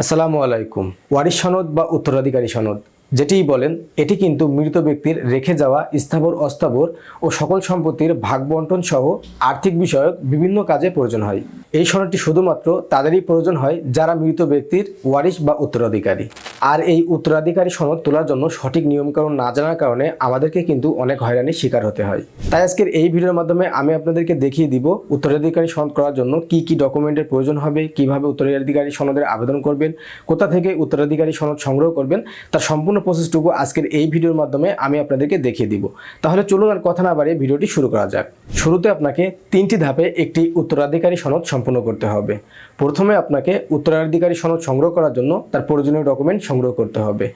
আসসালামু আলাইকুম। ওয়ারিশ সনদ বা উত্তরাধিকারী সনদ? যেটিই বলেন, এটি কিন্তু মৃত ব্যক্তির রেখে যাওয়া স্থাবর অস্থাবর ও সকল সম্পত্তির ভাগ বন্টন সহ আর্থিক বিষয়ক বিভিন্ন কাজে প্রয়োজন হয়। এই সনদটি শুধুমাত্র তাদেরই প্রয়োজন হয় যারা মৃত ব্যক্তির ওয়ারিশ বা উত্তরাধিকারী। আর এই উত্তরাধিকারী সনদ তোলার জন্য সঠিক নিয়মকানুন না জানার কারণে আমাদেরকে কিন্তু অনেক হয়রানির শিকার হতে হয়। তাই আজকের এই ভিডিওর মাধ্যমে আমি আপনাদেরকে দেখিয়ে দিব উত্তরাধিকারী সনদ করার জন্য কি কি ডকুমেন্টের প্রয়োজন হবে, কীভাবে উত্তরাধিকারী সনদের আবেদন করবেন, কোথা থেকে উত্তরাধিকারী সনদ সংগ্রহ করবেন তার সম্পূর্ণ প্রসেসটুকু আজকের এই ভিডিওর মাধ্যমে আমি আপনাদেরকে দেখিয়ে দিব। তাহলে চলুন আর কথা না বাড়িয়ে ভিডিওটি শুরু করা যাক। শুরুতে আপনাকে তিনটি ধাপে একটি উত্তরাধিকারী সনদ সম্পূর্ণ করতে হবে। প্রথমে আপনাকে উত্তরাধিকারী সনদ সংগ্রহ করার জন্য তার প্রয়োজনীয় ডকুমেন্ট সংগ্রহ করতে হবে।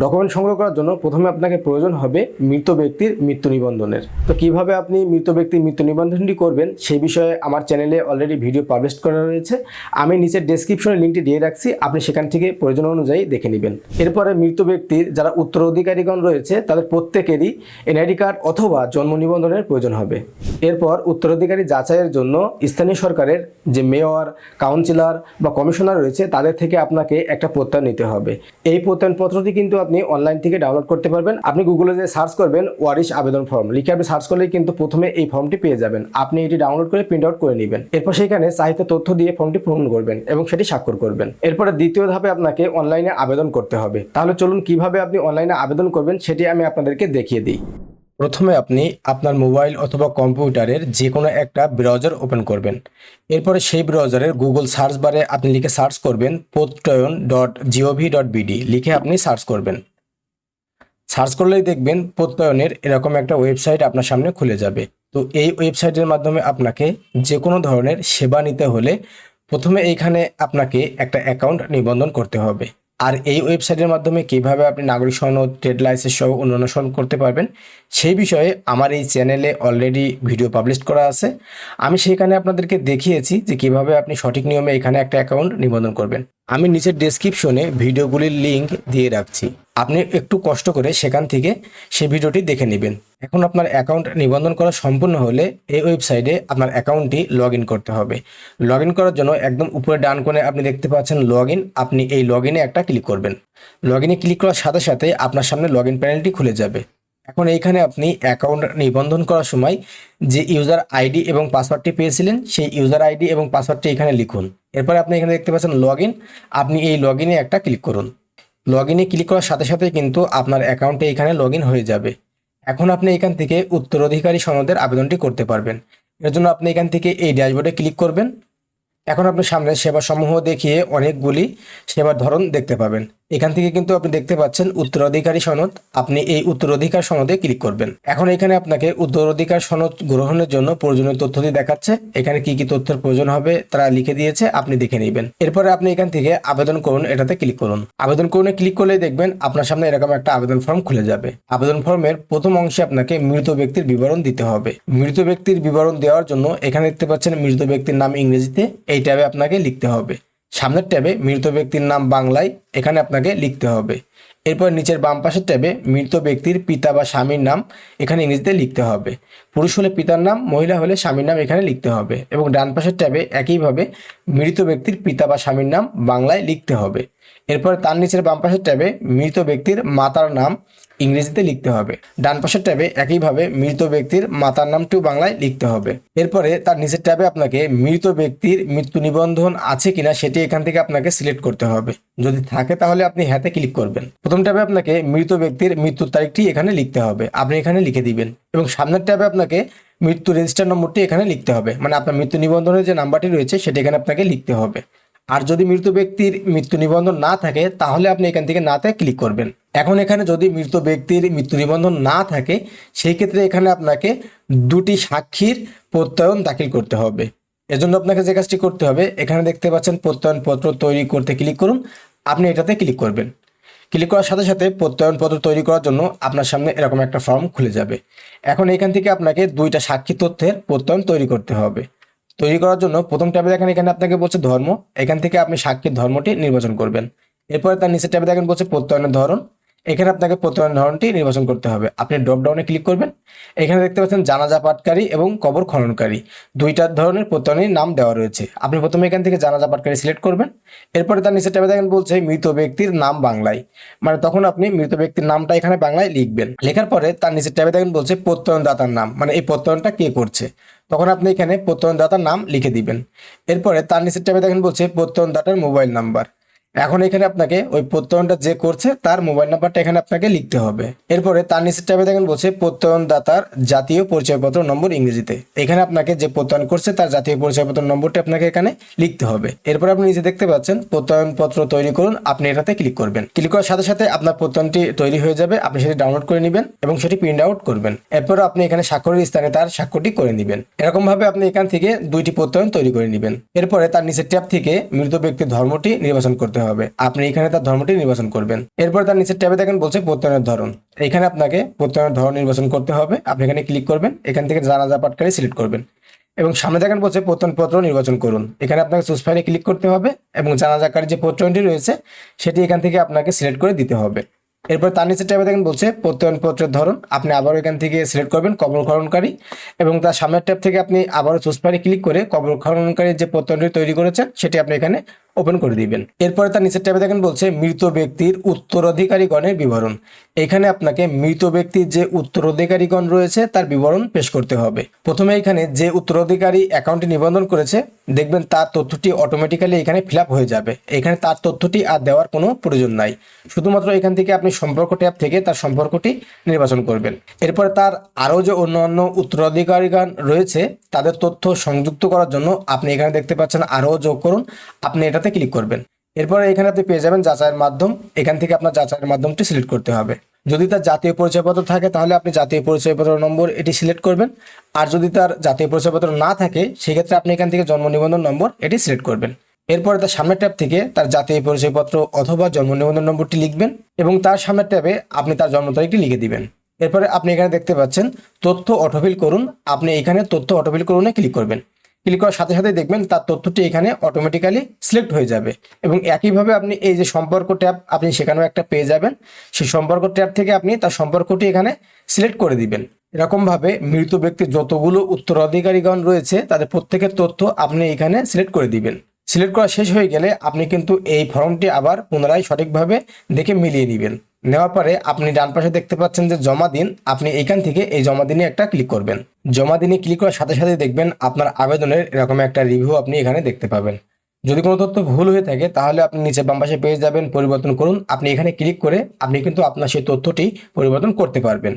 ডকুমেন্ট সংগ্রহ করার জন্য প্রথমে আপনাকে প্রয়োজন হবে মৃত ব্যক্তির মৃত্যু নিবন্ধনের। তো কীভাবে আপনি মৃত ব্যক্তির মৃত্যু নিবন্ধনটি করবেন সেই বিষয়ে আমার চ্যানেলে অলরেডি ভিডিও পাবলিশ করা রয়েছে। আমি নিচের ডেসক্রিপশনে লিঙ্কটি দিয়ে রাখছি, আপনি সেখান থেকে প্রয়োজন অনুযায়ী দেখে নেবেন। এরপরে মৃত ব্যক্তির যারা উত্তরাধিকারীগণ রয়েছে, তাদের প্রত্যেকেরই এনআইডি কার্ড অথবা জন্ম নিবন্ধনের প্রয়োজন হবে। এরপর উত্তরাধিকারী যাচাইয়ের জন্য স্থানীয় সরকারের যে মেয়র, কাউন্সিলর বা কমিশনার রয়েছে, তাদের থেকে আপনাকে একটা প্রত্যয়ন নিতে হবে। এই প্রত্যয়নপত্রটি কিন্তু আপনি অনলাইন থেকে ডাউনলোড করতে পারবেন। আপনি গুগলে যে সার্চ করবেন, ওয়ারিশ আবেদন ফর্ম লিখে আপনি সার্চ করলেই কিন্তু প্রথমে এই ফর্মটি পেয়ে যাবেন। আপনি এটি ডাউনলোড করে প্রিন্ট আউট করে নেবেন। এরপর সেখানে চাহিত তথ্য দিয়ে ফর্মটি পূরণ করবেন এবং সেটি স্বাক্ষর করবেন। এরপরে দ্বিতীয় ধাপে আপনাকে অনলাইনে আবেদন করতে হবে। তাহলে চলুন কীভাবে আপনি অনলাইনে আবেদন করবেন, সেটি আমি আপনাদেরকে দেখিয়ে দিই। প্রথমে আপনি আপনার মোবাইল অথবা কম্পিউটারের যে কোনো একটা ব্রাউজার ওপেন করবেন। এরপরে সেই ব্রাউজারের গুগল সার্চ বারে আপনি লিখে সার্চ করবেন Prottoyon dot gov dot BD লিখে আপনি সার্চ করবেন। সার্চ করলেই দেখবেন প্রত্যয়নের এরকম একটা ওয়েবসাইট আপনার সামনে খুলে যাবে। তো এই ওয়েবসাইটের মাধ্যমে আপনাকে যে কোনো ধরনের সেবা নিতে হলে প্রথমে এইখানে আপনাকে একটা অ্যাকাউন্ট নিবন্ধন করতে হবে। আর এই ওয়েবসাইটের মাধ্যমে কীভাবে আপনি নাগরিক সনদ ট্রেড লাইসেন্স সহ অনুসরণ করতে পারবেন, সেই বিষয়ে আমার এই চ্যানেলে অলরেডি ভিডিও পাবলিশ করা আছে। আমি সেখানে আপনাদেরকে দেখিয়েছি যে কীভাবে আপনি সঠিক নিয়মে এখানে একটা অ্যাকাউন্ট নিবন্ধন করবেন। আমি নিচের ডেসক্রিপশনে ভিডিওগুলির লিঙ্ক দিয়ে রাখছি। আপনি একটু কষ্ট করে সেখান থেকে সেই ভিডিওটি দেখে নেবেন। এখন আপনার অ্যাকাউন্ট নিবন্ধন করা সম্পূর্ণ হলে এই ওয়েবসাইটে আপনার অ্যাকাউন্টটি লগ করতে হবে। লগ করার জন্য একদম উপরে ডান কোণে আপনি দেখতে পাচ্ছেন লগ আপনি এই লগ একটা ক্লিক করবেন। লগ ক্লিক করার সাথে সাথে আপনার সামনে লগ প্যানেলটি খুলে যাবে। এখন এইখানে আপনি অ্যাকাউন্ট নিবন্ধন করার সময় যে ইউজার আইডি এবং পাসওয়ার্ডটি পেয়েছিলেন, সেই ইউজার আইডি এবং পাসওয়ার্ডটি এখানে লিখুন। এরপরে আপনি এখানে দেখতে পাচ্ছেন লগ আপনি এই লগ একটা ক্লিক করুন। লগ ইনে ক্লিক করার সাথে সাথে কিন্তু আপনার অ্যাকাউন্টে এখানে লগ হয়ে যাবে। এখন আপনি এখান থেকে উত্তরাধিকারী সনদের আবেদনটি করতে পারবেন। এর জন্য আপনি এখান থেকে এই ড্যাশবোর্ডে ক্লিক করবেন। এখন আপনি সামনে সেবা সমূহ দেখিয়ে অনেকগুলি সেবার ধরন দেখতে পাবেন। এখান থেকে কিন্তু আপনি দেখতে পাচ্ছেন উত্তরাধিকারী সনদ। আপনি এই উত্তরাধিকার সনদে ক্লিক করবেন। এখন এখানে আপনাকে উত্তরাধিকার সনদ গ্রহণের জন্য প্রয়োজনীয় তথ্যটি দেখাচ্ছে। এখানে কি কি তথ্যের প্রয়োজন হবে তারা লিখে দিয়েছে, আপনি দেখে নেবেন। এরপরে আপনি এখান থেকে আবেদন করুন, এটাতে ক্লিক করুন। আবেদন করুন ক্লিক করলেই দেখবেন আপনার সামনে এরকম একটা আবেদন ফর্ম খুলে যাবে। আবেদন ফর্মের প্রথম অংশে আপনাকে মৃত ব্যক্তির বিবরণ দিতে হবে। মৃত ব্যক্তির বিবরণ দেওয়ার জন্য এখানে দেখতে পাচ্ছেন মৃত ব্যক্তির নাম ইংরেজিতে, এই ট্যাবে আপনাকে লিখতে হবে। সামনের ট্যাবে মৃত ব্যক্তির নাম বাংলায় এখানে আপনাকে লিখতে হবে। এরপর নিচের বাম পাশের ট্যাবে মৃত ব্যক্তির পিতা বা স্বামীর নাম এখানে ইংরেজিতে লিখতে হবে। পুরুষ হলে পিতার নাম, মহিলা হলে স্বামীর নাম এখানে লিখতে হবে এবং ডান পাশের ট্যাবে একইভাবে মৃত ব্যক্তির পিতা বা স্বামীর নাম বাংলায় লিখতে হবে। এরপর তার নিচের বাম পাশের ট্যাবে মৃত ব্যক্তির মাতার নাম ইংরেজিতে লিখতে হবে। ডান পাশের ট্যাবে একইভাবে মৃত ব্যক্তির মাতার নামটিও বাংলায় লিখতে হবে। এরপরে তার নিচের ট্যাবে আপনাকে মৃত ব্যক্তির মৃত্যু নিবন্ধন আছে কিনা সেটি এখান থেকে আপনাকে সিলেক্ট করতে হবে। যদি থাকে তাহলে আপনি হ্যাঁতে ক্লিক করবেন। প্রথম ট্যাবে আপনাকে মৃত ব্যক্তির মৃত্যুর তারিখটি এখানে লিখতে হবে। আপনি এখানে লিখে দিবেন। এবং সামনের ট্যাবে আপনাকে মৃত্যু রেজিস্টার নম্বরটি এখানে লিখতে হবে। মানে আপনার মৃত্যু নিবন্ধনের যে নাম্বারটি রয়েছে, সেটি এখানে আপনাকে লিখতে হবে। আর যদি মৃত ব্যক্তির মৃত্যু নিবন্ধন না থাকে, তাহলে আপনি এখান থেকে নাতে ক্লিক করবেন। এখন এখানে যদি মৃত ব্যক্তির মৃত্যু নিবন্ধন না থাকে, সেই ক্ষেত্রে এখানে আপনাকে দুটি সাক্ষীর প্রত্যয়ন দাখিল করতে হবে। এজন্য আপনাকে যে কাজটি করতে হবে, এখানে দেখতে পাচ্ছেন প্রত্যয়নপত্র তৈরি করতে ক্লিক করুন। আপনি এটাতে ক্লিক করবেন। ক্লিক করার সাথে সাথে প্রত্যয়নপত্র তৈরি করার জন্য আপনার সামনে এরকম একটা ফর্ম খুলে যাবে। এখন এখান থেকে আপনাকে দুইটা সাক্ষী তথ্যের প্রত্যয়ন তৈরি করতে হবে। তৈরি করার জন্য প্রথম ট্যাবে দেখেন, এখানে আপনাকে বলছে ধর্ম। এখান থেকে আপনি সাক্ষীর ধর্মটি নির্বাচন করবেন। এরপরে তার নিচের ট্যাবে দেখেন বলছে প্রত্যয়নের ধরন। এখানে আপনাকে প্রত্যয়ন ধরনটি নির্বাচন করতে হবে। আপনি ড্রপ ডাউনে ক্লিক করবেন। এখানে দেখতে পাচ্ছেন জানাজা পাটকারী এবং কবর খননকারী। দুইটার ধরনের প্রত্যয়নের নাম দেওয়া রয়েছে। আপনি প্রথমে এখান থেকে জানাজা পাটকারী সিলেক্ট করবেন। এরপরে তার নিচে ট্যাবে দেখেন বলছে মৃত ব্যক্তির নাম বাংলায়। মানে তখন আপনি মৃত ব্যক্তির নামটা এখানে বাংলায় লিখবেন। লেখার পরে তার নিচে ট্যাবে দেখেন বলছে প্রত্যয়নদাতার নাম। মানে এই প্রত্যয়নটা কে করছে? তখন আপনি এখানে প্রত্যয়নদাতার নাম লিখে দিবেন। এরপরে তার নিচের ট্যাবে দেখেন বলছে প্রত্যয়নদাতার মোবাইল নাম্বার। এখন এখানে আপনাকে ওই প্রত্যয়নটা যে করছে, তার মোবাইল নাম্বারটা এখানে আপনাকে লিখতে হবে। এরপরে তার নিচের ট্যাবে দেখেন বলছে, প্রত্যয়নদাতার জাতীয় পরিচয়পত্র নম্বর ইংরেজিতে। এখানে আপনাকে যে প্রত্যয়ন করছে, তার জাতীয় পরিচয়পত্র নম্বরটি আপনাকে এখানে লিখতে হবে। এরপর আপনি নিজে দেখতে পাচ্ছেন, প্রত্যয়নপত্র তৈরি করুন, আপনি এটাতে ক্লিক করবেন। ক্লিক করার সাথে সাথে আপনার প্রত্যয়নটি তৈরি হয়ে যাবে, আপনি সেটি ডাউনলোড করে নেবেন এবং সেটি প্রিন্ট আউট করবেন। এরপর আপনি এখানে স্বাক্ষরের স্থানে তার স্বাক্ষরটি করে নেবেন। এরকম ভাবে আপনি এখান থেকে দুইটি প্রত্যয়ন তৈরি করে নেবেন। এরপরে তার নিচের ট্যাব থেকে মৃত ব্যক্তির ধর্মটি নির্বাচন করতে হবে। আপনি এখানে তার ধর্মটি নির্বাচন করবেন। এরপর তার নিচের ট্যাবে দেখেন বলছে প্রত্যয়নের ধরন। এখানে আপনাকে প্রত্যয়নের ধরন নির্বাচন করতে হবে। আপনি এখানে ক্লিক করবেন। এখান থেকে জানাজা পাটকারী সিলেক্ট করবেন। এবং সামনে দেখেন বলছে প্রত্যয়নপত্র নির্বাচন করুন। এখানে আপনাকে চুজ ক্লিক করতে হবে এবং জানাজাকারী যে প্রত্যয়নটি রয়েছে, সেটি এখান থেকে আপনাকে সিলেক্ট করে দিতে হবে। এরপর তার নিচে ট্যাবে দেখেন বলছে প্রত্যয়নপত্রের ধরন। আপনি আবারও এখান থেকে সিলেক্ট করবেন কবর খননকারী এবং তার সামনের ট্যাব থেকে আপনি আবারও চুজ ক্লিক করে কবর খননকারী যে প্রত্যয়নটি তৈরি করেছেন, সেটি আপনি এখানে ওপেন করে দিবেন। এরপরে তার নিচের ট্যাবে দেখেন বলছে, মৃত ব্যক্তির উত্তরাধিকারীগণের বিবরণ। এখানে আপনাকে মৃত ব্যক্তির যে উত্তরাধিকারীগণ রয়েছে, তার বিবরণ পেশ করতে হবে। প্রথমে এখানে যে উত্তরাধিকারী অ্যাকাউন্টটি নিবন্ধন করেছে, দেখবেন তার তথ্যটি অটোমেটিক্যালি এখানে ফিল হয়ে যাবে। এখানে তার তথ্যটি আর দেওয়ার কোনো প্রয়োজন নাই। শুধুমাত্র এখান থেকে আপনি সম্পর্ক ট্যাব থেকে তার সম্পর্কটি নির্বাচন করবেন। এরপরে তার আরও যে অন্য অন্য উত্তরাধিকারীগণ রয়েছে, তাদের তথ্য সংযুক্ত করার জন্য আপনি এখানে দেখতে পাচ্ছেন, আরও যোগ করুন। আপনি এটাতে ক্লিক করবেন। এরপরে এখানে আপনি পেয়ে যাবেন যাচাইয়ের মাধ্যম। এখান থেকে আপনার যাচাইয়ের মাধ্যমটি সিলেক্ট করতে হবে। যদি তার জাতীয় পরিচয়পত্র থাকে, তাহলে আপনি জাতীয় পরিচয়পত্র নম্বর এটি সিলেক্ট করবেন। আর যদি তার জাতীয় পরিচয়পত্র না থাকে, সেক্ষেত্রে আপনি এখান থেকে জন্ম নিবন্ধন নম্বর এটি সিলেক্ট করবেন। এরপরে তার সামনের ট্যাব থেকে তার জাতীয় পরিচয়পত্র অথবা জন্ম নিবন্ধন নম্বরটি লিখবেন এবং তার সামনের ট্যাবে আপনি তার জন্ম তারিখটি লিখে দিবেন। এরপরে আপনি এখানে দেখতে পাচ্ছেন, তথ্য অটোফিল করুন। আপনি এখানে তথ্য অটোফিল করুনে ক্লিক করবেন। ক্লিক করার সাথে সাথে দেখবেন তার তথ্যটি এখানে অটোমেটিক্যালি সিলেক্ট হয়ে যাবে। এবং একইভাবে আপনি এই যে সম্পর্ক ট্যাব, আপনি সেখানেও একটা পেয়ে যাবেন। সেই সম্পর্ক ট্যাব থেকে আপনি তার সম্পর্কটি এখানে সিলেক্ট করে দিবেন। এরকমভাবে মৃত ব্যক্তির যতগুলো উত্তরাধিকারীগণ রয়েছে, তাদের প্রত্যেকের তথ্য আপনি এখানে সিলেক্ট করে দিবেন। সিলেক্ট করা শেষ হয়ে গেলে আপনি কিন্তু এই ফর্মটি আবার পুনরায় সঠিকভাবে দেখে মিলিয়ে নেবেন। নেওয়ার পরে আপনি ডান পাশে দেখতে পাচ্ছেন যে জমা দিন, আপনি এখান থেকে এই জমা দিনে একটা ক্লিক করবেন। জমা দিনে ক্লিক করার সাথে সাথে দেখবেন আপনার আবেদনের এরকম একটা রিভিউ আপনি এখানে দেখতে পাবেন। যদি কোনো তথ্য ভুল হয়ে থাকে, তাহলে আপনি নিচে বাম পাশে পেয়ে যাবেন, পরিবর্তন করুন। আপনি এখানে ক্লিক করে আপনি কিন্তু আপনার সেই তথ্যটি পরিবর্তন করতে পারবেন।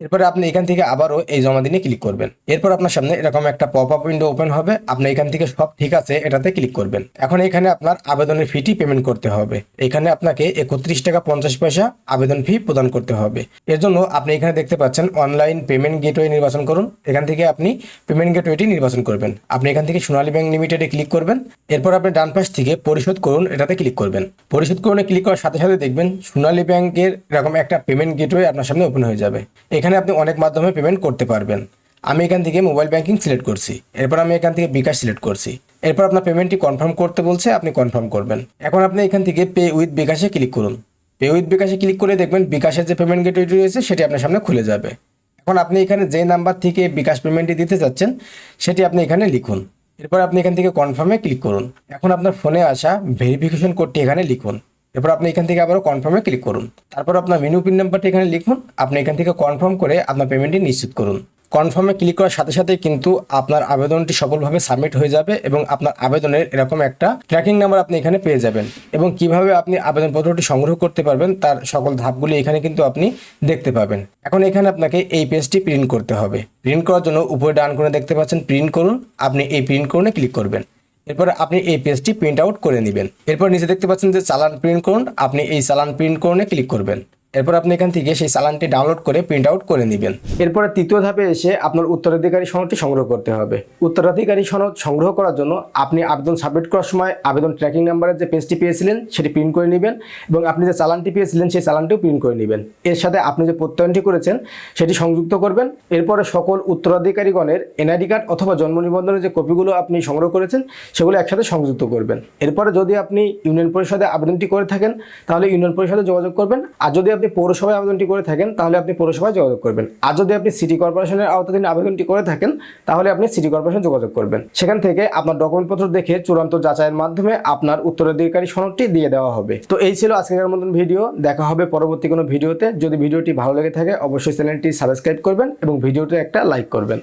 এরপরে আপনি এখান থেকে আবারও এই জমা দিনে ক্লিক করবেন। এরপর আপনার সামনে এরকম একটা পপ আপ উইন্ডো ওপেন হবে। আপনি এখান থেকে সব ঠিক আছে, এটাতে ক্লিক করবেন। এখন এখানে আপনার আবেদনের ফিটি পেমেন্ট করতে হবে। এখানে আপনাকে একত্রিশ টাকা পঞ্চাশ পয়সা আবেদন ফি প্রদান করতে হবে। এর জন্য আপনি এখানে দেখতে পাচ্ছেন অনলাইন পেমেন্ট গেটওয়ে নির্বাচন করুন। এখান থেকে আপনি পেমেন্ট গেটওয়েটি নির্বাচন করবেন। আপনি এখান থেকে সোনালী ব্যাংক লিমিটেডে ক্লিক করবেন। এরপর আপনি ডান পাশ থেকে পরিশোধ করুন, এটাতে ক্লিক করবেন। পরিশোধ করুন ক্লিক করার সাথে সাথে দেখবেন সোনালী ব্যাংকের এরকম একটা পেমেন্ট গেটওয়ে আপনার সামনে ওপেন হয়ে যাবে। এখানে আপনি অনেক মাধ্যমে পেমেন্ট করতে পারবেন। আমি এখান থেকে মোবাইল ব্যাংকিং সিলেক্ট করছি। এরপর আমি এখান থেকে বিকাশ সিলেক্ট করছি। এরপর আপনার পেমেন্টটি কনফার্ম করতে বলছে, আপনি কনফার্ম করবেন। এখন আপনি এখান থেকে পে উইথ বিকাশে ক্লিক করুন। পে উইথ বিকাশে ক্লিক করে দেখবেন বিকাশের যে পেমেন্ট গেটওয়েটি রয়েছে, সেটি আপনার সামনে খুলে যাবে। এখন আপনি এখানে যে নাম্বার থেকে বিকাশ পেমেন্টটি দিতে চাচ্ছেন সেটি আপনি এখানে লিখুন। এরপর আপনি এখান থেকে কনফার্মে ক্লিক করুন। এখন আপনার ফোনে আসা ভেরিফিকেশন কোডটি এখানে লিখুন। এরপর আপনি এখান থেকে আবারও কনফার্মে ক্লিক করুন। তারপর আপনার মেনু পিন নাম্বারটি এখানে লিখুন। আপনি এখান থেকে কনফার্ম করে আপনার পেমেন্টটি নিশ্চিত করুন। কনফার্মে ক্লিক করার সাথে সাথে কিন্তু আপনার আবেদনটি সফলভাবে সাবমিট হয়ে যাবে এবং আপনার আবেদনের এরকম একটা ট্র্যাকিং নাম্বার আপনি এখানে পেয়ে যাবেন এবং কীভাবে আপনি আবেদনপত্রটি সংগ্রহ করতে পারবেন তার সকল ধাপগুলি এখানে কিন্তু আপনি দেখতে পাবেন। এখন এখানে আপনাকে এই পেজটি প্রিন্ট করতে হবে। প্রিন্ট করার জন্য উপরে ডান করে দেখতে পাচ্ছেন প্রিন্ট করুন। আপনি এই প্রিন্ট করুনে ক্লিক করবেন। এরপর আপনি এই পেজটি প্রিন্ট আউট করে নেবেন। এরপর নিচে দেখতে পাচ্ছেন যে চালান প্রিন্ট করুন। আপনি এই চালান প্রিন্ট করুনে ক্লিক করবেন। এরপর আপনি এখান থেকে সেই চালানটি ডাউনলোড করে প্রিন্ট আউট করে নেবেন। এরপরে তৃতীয় ধাপে এসে আপনার উত্তরাধিকারী সনদটি সংগ্রহ করতে হবে। উত্তরাধিকারী সনদ সংগ্রহ করার জন্য আপনি আবেদন সাবমিট করার সময় আবেদন ট্র্যাকিং নাম্বারের যে পেজটি পেয়েছিলেন, সেটি প্রিন্ট করে নেবেন এবং আপনি যে চালানটি পেয়েছিলেন, সেই চালানটিও প্রিন্ট করে নেবেন। এর সাথে আপনি যে প্রত্যয়নটি করেছেন, সেটি সংযুক্ত করবেন। এরপরে সকল উত্তরাধিকারীগণের এনআইডি কার্ড অথবা জন্ম নিবন্ধনের যে কপিগুলো আপনি সংগ্রহ করেছেন, সেগুলো একসাথে সংযুক্ত করবেন। এরপরে যদি আপনি ইউনিয়ন পরিষদে আবেদনটি করে থাকেন, তাহলে ইউনিয়ন পরিষদে যোগাযোগ করবেন। আর যদি আপনি পৌরসভায় আবেদনটি করে থাকেন, তাহলে আপনি পৌরসভায় যোগাযোগ করবেন। আর যদি আপনি সিটি কর্পোরেশনের আওতাধীন আবেদনটি করে থাকেন, তাহলে আপনি সিটি কর্পোরেশন যোগাযোগ করবেন। সেখান থেকে আপনার ডকুমেন্টপত্র দেখে চূড়ান্ত যাচাইয়ের মাধ্যমে আপনার উত্তরাধিকারী সনদটি দিয়ে দেওয়া হবে। তো এই ছিল আজকের মতন ভিডিও। দেখা হবে পরবর্তী কোনো ভিডিওতে। যদি ভিডিওটি ভালো লেগে থাকে, অবশ্যই চ্যানেলটি সাবস্ক্রাইব করবেন এবং ভিডিওতে একটা লাইক করবেন।